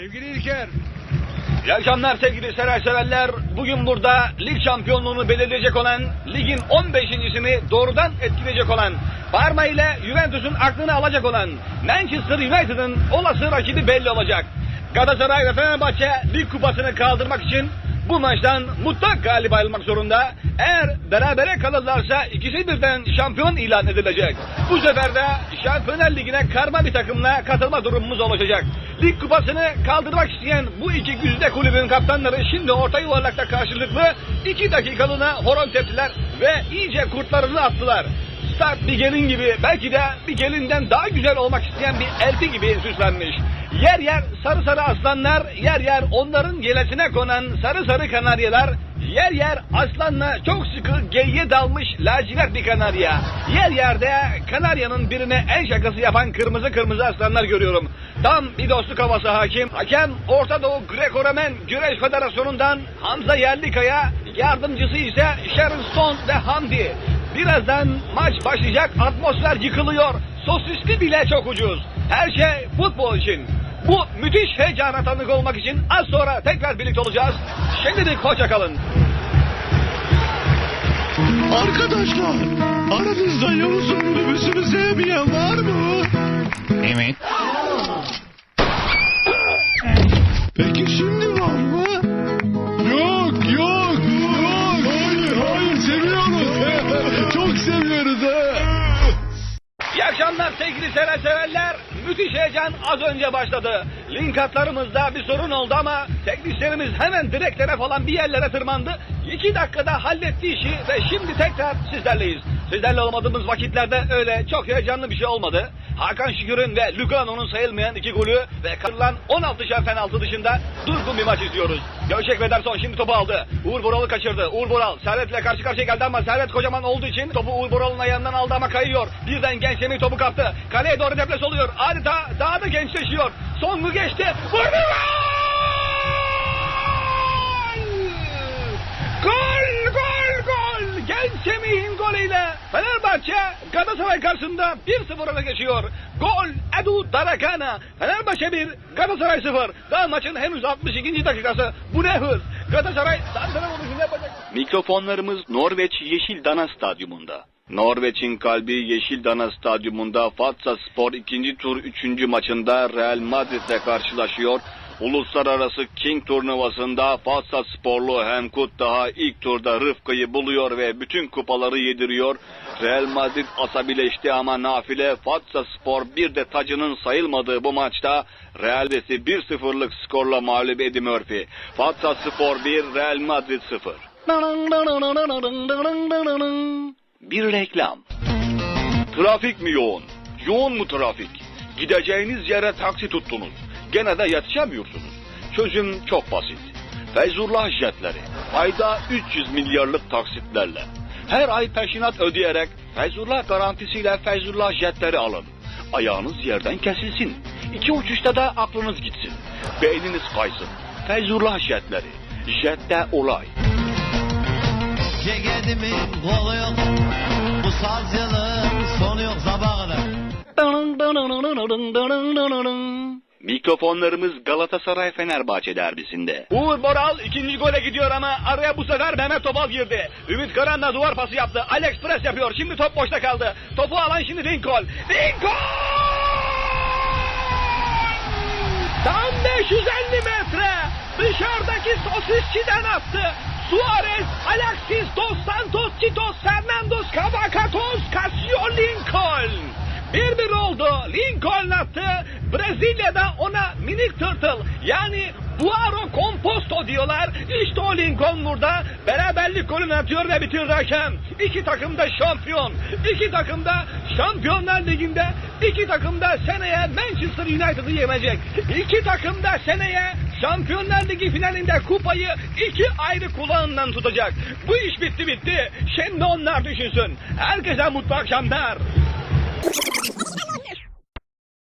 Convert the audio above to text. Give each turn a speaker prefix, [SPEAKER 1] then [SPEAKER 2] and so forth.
[SPEAKER 1] Sevgili İlker,
[SPEAKER 2] İyi akşamlar sevgili sever severler. Bugün burada lig şampiyonluğunu belirleyecek olan, ligin 15.sini doğrudan etkileyecek olan, Parma ile Juventus'un aklını alacak olan Manchester United'ın olası rakibi belli olacak. Galatasaray ve Fenerbahçe lig kupasını kaldırmak için bu maçtan mutlak galip ayrılmak zorunda. Eğer berabere kalırlarsa ikisi birden şampiyon ilan edilecek. Bu sefer de Şampiyonlar Ligi'ne karma bir takımla katılma durumumuz olacak. Lig kupasını kaldırmak isteyen bu iki güzide kulübün kaptanları şimdi orta yuvarlakta karşılıklı iki dakikalığına horon teptiler ve iyice kurtlarını attılar. Start bir gelin gibi belki de bir gelinden daha güzel olmak isteyen bir elti gibi süslenmiş. Yer yer sarı sarı aslanlar, yer yer onların yelesine konan sarı sarı kanaryalar, yer yer aslanla çok sıkı geyiğe dalmış lacivert bir kanarya. Yer yerde kanaryanın birine el şakası yapan kırmızı kırmızı aslanlar görüyorum. Tam bir dostluk havası hakim. Hakem Orta Doğu Greco-Romen Güreş Federasyonu'ndan Hamza Yerlikaya, yardımcısı ise Sharon Stone ve Hamdi. Birazdan maç başlayacak, atmosfer yıkılıyor. Sosisli bile çok ucuz. Her şey futbol için. Bu müthiş heyecana tanık olmak için az sonra tekrar birlikte olacağız. Şimdilik hoşça kalın.
[SPEAKER 1] arkadaşlar aranızda Yavuz'un minibüsünü sevmeyen var mı?
[SPEAKER 3] Evet.
[SPEAKER 1] Peki
[SPEAKER 2] sevgili sever severler. Müthiş heyecan az önce başladı. Link hatlarımızda bir sorun oldu ama teknisyenimiz hemen direklere falan bir yerlere tırmandı. İki dakikada halletti işi ve şimdi tekrar sizlerleyiz. Sizlerle olmadığımız vakitlerde öyle çok heyecanlı bir şey olmadı. Hakan Şükür'ün ve Lugano'nun sayılmayan iki golü ve kırılan 16 şer penaltı dışında durgun bir maç izliyoruz. Gövşek Vederson şimdi topu aldı. Uğur Boral'ı kaçırdı. Uğur Boral Servet'le karşı karşıya geldi ama Servet kocaman olduğu için topu Uğur Boral'ın ayağından aldı ama kayıyor. Birden genç Semih topu kaptı. Kaleye doğru depres oluyor. Adeta daha da gençleşiyor. Songu geçti. Vurdu! Gol! Gol! Gol! Genç Semih'in golüyle Fenerbahçe Galatasaray karşısında 1-0 öne geçiyor. Gol Edu Darakana. Fenerbahçe 1, Galatasaray 0. Daha maçın henüz 62. dakikası. Bu ne hız? Galatasaray santrafor vuruşunu yapacak. Mikrofonlarımız Norveç Yeşil Dana Stadyumunda. Norveç'in kalbi Yeşil Dana Stadyumunda Fatsa Spor ikinci tur 3. maçında Real Madrid'le karşılaşıyor. Uluslararası King turnuvasında Fatsa Sporlu Hemkut daha ilk turda Rıfkı'yı buluyor ve bütün kupaları yediriyor. Real Madrid asabileşti ama nafile Fatsa Spor bir de tacının sayılmadığı bu maçta Real Madrid'i 1-0'lık skorla mağlup Eddie Murphy. Fatsa Spor 1, Real Madrid 0. Bir reklam. Trafik mi yoğun? Yoğun mu trafik? Gideceğiniz yere taksi tuttunuz. Gene de yetişemiyorsunuz. Çözüm çok basit. Feyzullah jetleri. Ayda 300 milyarlık taksitlerle. Her ay peşinat ödeyerek Feyzullah garantisiyle Feyzullah jetleri alın. Ayağınız yerden kesilsin. İki uçuşta da aklınız gitsin. Beyniniz kaysın. Feyzullah jetleri. Jette olay.
[SPEAKER 4] Ceketimin kolu yok Bu sazcılığın sonu yok sabaha kadar
[SPEAKER 2] Mikrofonlarımız Galatasaray Fenerbahçe derbisinde. Uğur Boral ikinci gole gidiyor ama araya bu sefer Mehmet Topal girdi. Ümit Karan'la duvar pası yaptı. Alex pres yapıyor. Şimdi top boşta kaldı. Topu alan şimdi Lincoln. Lincoln! Tam 550 metre. Dışarıdaki sosisçiden attı. Suarez, Alexis Dos Santos, Tito Fernandos, Cavacos, Casio Lincoln. Bir bir oldu. Lincoln attı. Brezilya'da ona minik tırtıl yani Buaro Composto diyorlar. İşte o Lincoln burada beraberlik golünü atıyor ve hakem. İki takım da şampiyon. İki takım da Şampiyonlar Ligi'nde iki takım da seneye Manchester United'ı yenecek. İki takım da seneye Şampiyonlar Ligi finalinde kupayı iki ayrı kulağından tutacak. Bu iş bitti bitti. Şimdi onlar düşünsün. Herkese mutlu akşamlar.